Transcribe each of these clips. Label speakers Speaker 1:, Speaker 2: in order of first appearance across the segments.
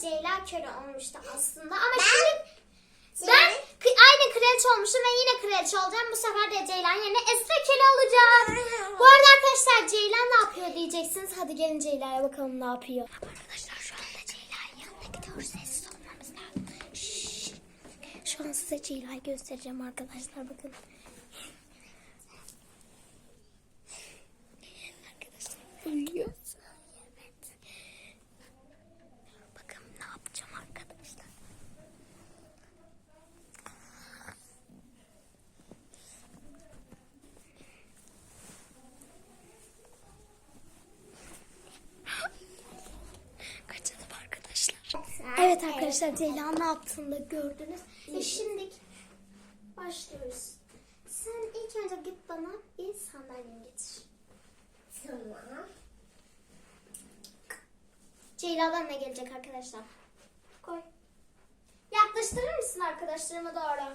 Speaker 1: köle olmuştu aslında ama şimdi ben aynı kraliçe olmuşum ve yine kraliçe olacağım. Bu sefer de Ceylan yerine Esra köle olacak. Bu arada arkadaşlar Ceylan ne yapıyor diyeceksiniz. Hadi gelin Ceylan'a bakalım ne yapıyor. Arkadaşlar şu anda Ceylan'ın yanına gidiyoruz. Sessiz olmamız lazım. Şşş. Şu an size Ceylan'ı göstereceğim arkadaşlar bakın. Arkadaşlar uyuyor. Evet. Bakın ne yapacağım arkadaşlar. Kaçalım arkadaşlar. Evet arkadaşlar Ceylan ne yaptığını da gördünüz. Ve şimdi başlıyoruz. Sen ilk önce git bana bir sandalyeni getir.
Speaker 2: Tamam.
Speaker 1: Ceyla'dan ne gelecek arkadaşlar? Koy. Yaklaştırır mısın arkadaşlarıma doğru?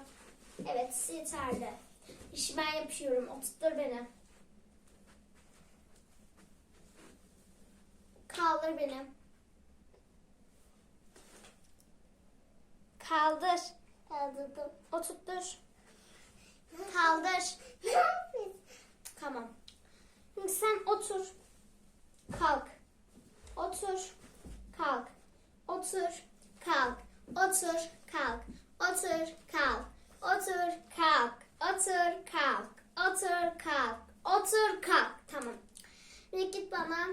Speaker 1: Evet yeterli. İşi ben yapıyorum. Oturttur beni. Kaldır beni. Kaldır.
Speaker 2: Kaldırdım.
Speaker 1: Oturttur. Kaldır. Tamam. Şimdi sen otur. Kalk. Otur. Kalk. Otur. Kalk. Otur. Kalk. Otur. Kalk. Otur. Kalk. Otur. Kalk. Otur. Kalk. Otur. Kalk. Tamam. Ve git bana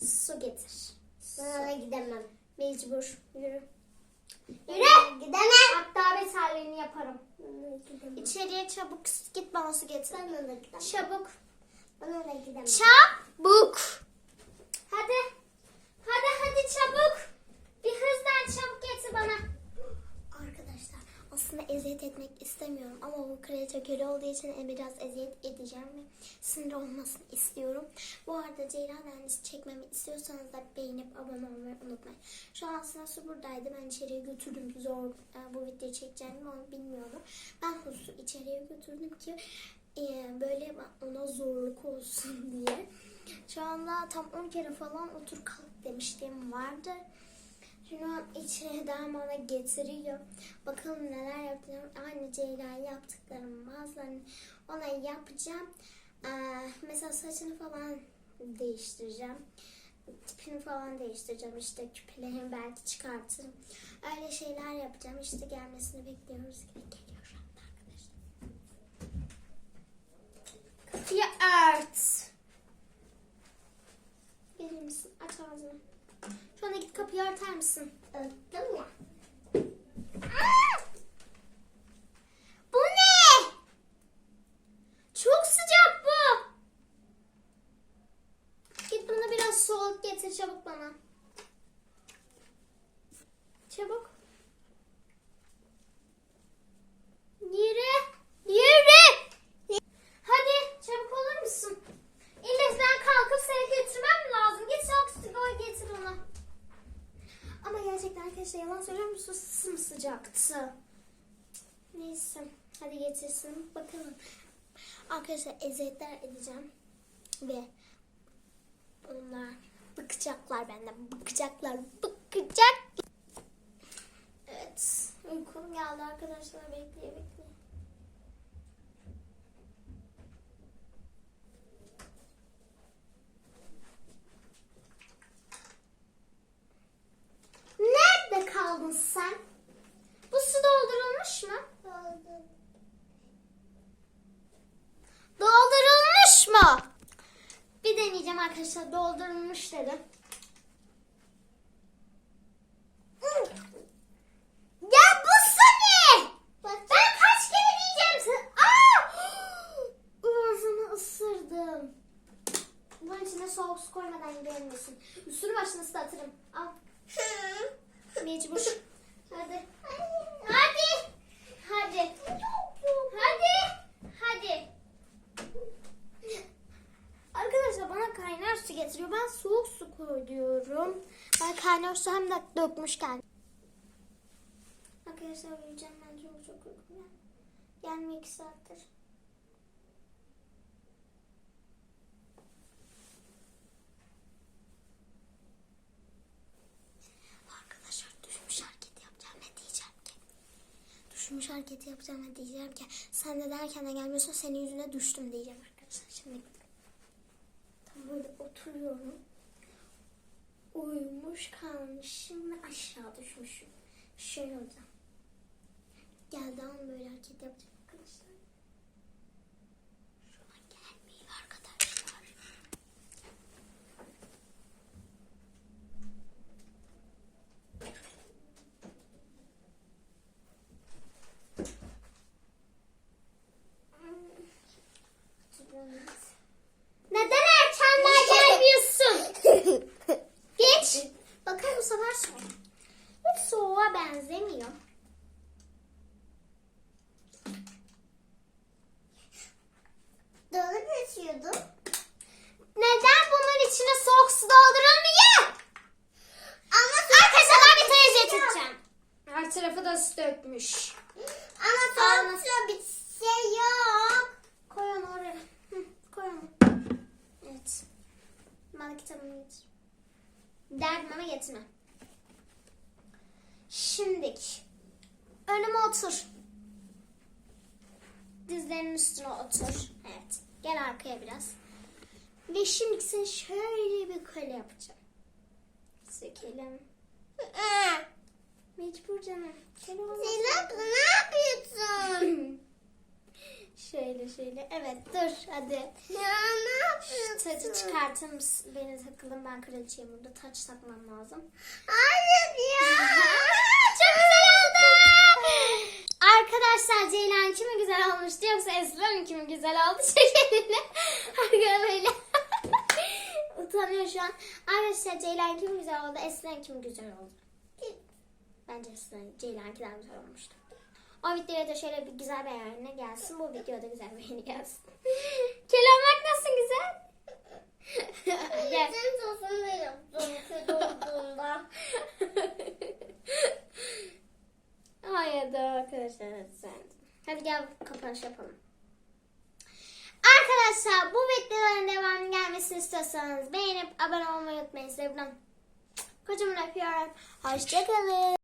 Speaker 1: su getir.
Speaker 2: Sana gidemem.
Speaker 1: Mecbur. Yürü.
Speaker 2: Yürü. Gidemem.
Speaker 1: Hatta beterliğini yaparım. İçeriye çabuk git bana su getir.
Speaker 2: Bana da gidemem.
Speaker 1: Çabuk.
Speaker 2: Bana da gidemem.
Speaker 1: Çabuk. Hadi. Hadi hadi çabuk. Bir hızlan çabuk getir bana. Arkadaşlar aslında eziyet etmek istemiyorum ama bu kraliçe köle olduğu için biraz eziyet edeceğim ve sinir olmasını istiyorum. Bu arada Ceylan Mühendisi çekmemi istiyorsanız da beğenip abone olmayı unutmayın. Şu an aslında su buradaydı. Ben içeriye götürdüm. Zor e, bu videoyu çekeceğimi onu bilmiyorum. Ben Husu içeriye götürdüm ki e, böyle ona zorluk olsun diye. Şu anda tam 10 kere falan otur kalk demişliğim vardı. Şu an içeriden bana getiriyor. Bakalım neler yapacağım. Aynı Ceylan yaptıklarım bazılarını ona yapacağım. Ee, mesela saçını falan değiştireceğim. Tipini falan değiştireceğim. İşte küpelerini belki çıkartırım. Öyle şeyler yapacağım. İşte gelmesini bekliyoruz. Geliyor şu anda arkadaşlar. Kapıyı ört. Örter misin?
Speaker 2: Öptüm ya.
Speaker 1: Bu ne? Çok sıcak bu. Git bana biraz soğuk getir çabuk bana. Çabuk. Yürü. Yürü. Hadi çabuk olur musun? İlle ben kalkıp seni götürmem lazım. Git çabuk su getir ona. Ama gerçekten arkadaşlar yalan söylüyorum su sımsıcaktı. Neyse. Hadi getirsin. Bakalım. Arkadaşlar eziyetler edeceğim. Ve onlar bıkacaklar benden. Bıkacaklar. Bıkacak. Evet. Uykum geldi arkadaşlar. Bekleye bekleye. Nerede kaldın sen? Bu su doldurulmuş mu?
Speaker 2: Kaldım.
Speaker 1: Doldurulmuş mu? Bir deneyeceğim arkadaşlar. Doldurulmuş dedim. Ya bu su ne? Ben kaç kere diyeceğim sana. Aa! Ağzımı ısırdım. Bunun içine soğuk su koymadan gelmesin. Üstünü başını ıslatırım. Al. Mecbur. Hadi. Hadi. Hadi. Hadi. koyuyorum. Ben kaynar su hem de dökmüşken. Arkadaşlar uyuyacağım ben çok çok uykum. Gelme iki saattir. Arkadaşlar düşmüş hareketi yapacağım ve diyeceğim ki. Düşmüş hareketi yapacağım ve diyeceğim ki. Sen de derken de gelmiyorsun senin yüzüne düştüm diyeceğim arkadaşlar. Şimdi tam böyle oturuyorum. Uyumuş kalmışım ve aşağı düşmüşüm. Şöyle. Geldi an böyle hareket yapacağım arkadaşlar. Şu an gelmiyor arkadaşlar. Neden erkenden gelmiyorsun? Geç. Bakın bu sefer soğuk. Hiç soğuğa benzemiyor.
Speaker 2: Doğru geçiyordum.
Speaker 1: Neden bunun içine soğuk su doldurulmuyor?
Speaker 2: Ama
Speaker 1: Arkadaşlar ben bir teyze tutacağım. Her tarafı da su dökmüş.
Speaker 2: Ama soğuksa bir şey yok.
Speaker 1: Koy onu oraya. Hı, koy onu. Evet. Bana kitabımı getir. Ama getirme. Şimdik. Önüme otur. Dizlerinin üstüne otur. Evet. Gel arkaya biraz. Ve şimdi sana şöyle bir kale yapacağım. Sökelim. Mecbur canım. Kale olmaz.
Speaker 2: Zeynep ne yapıyorsun?
Speaker 1: Şöyle. Evet dur hadi.
Speaker 2: ya ne yapıyorsun?
Speaker 1: Tacı çıkartır mısın? Beni takılın ben kraliçeyim burada. Taç takmam lazım.
Speaker 2: Hayır ya.
Speaker 1: Çok güzel oldu. Arkadaşlar Ceylan kimi güzel olmuştu yoksa Esra'nın kimi güzel oldu? Arkadaşlar böyle. Utanıyor şu an. Arkadaşlar Ceylan kimi güzel oldu? Esra'nın kimi güzel oldu? Bence Esra'nın Ceylan'kinden güzel olmuştu. O videoya da şöyle bir güzel beğeni gelsin. Bu videoda güzel beğeni gelsin. Kelam bak nasıl güzel. Gel.
Speaker 2: Sen sosunu da yaptın kötü olduğunda.
Speaker 1: Hayır da arkadaşlar sen. Hadi gel kapanış yapalım. Arkadaşlar bu videoların devamı gelmesini istiyorsanız beğenip abone olmayı unutmayın. Sevgilim. Kocaman öpüyorum. Hoşçakalın.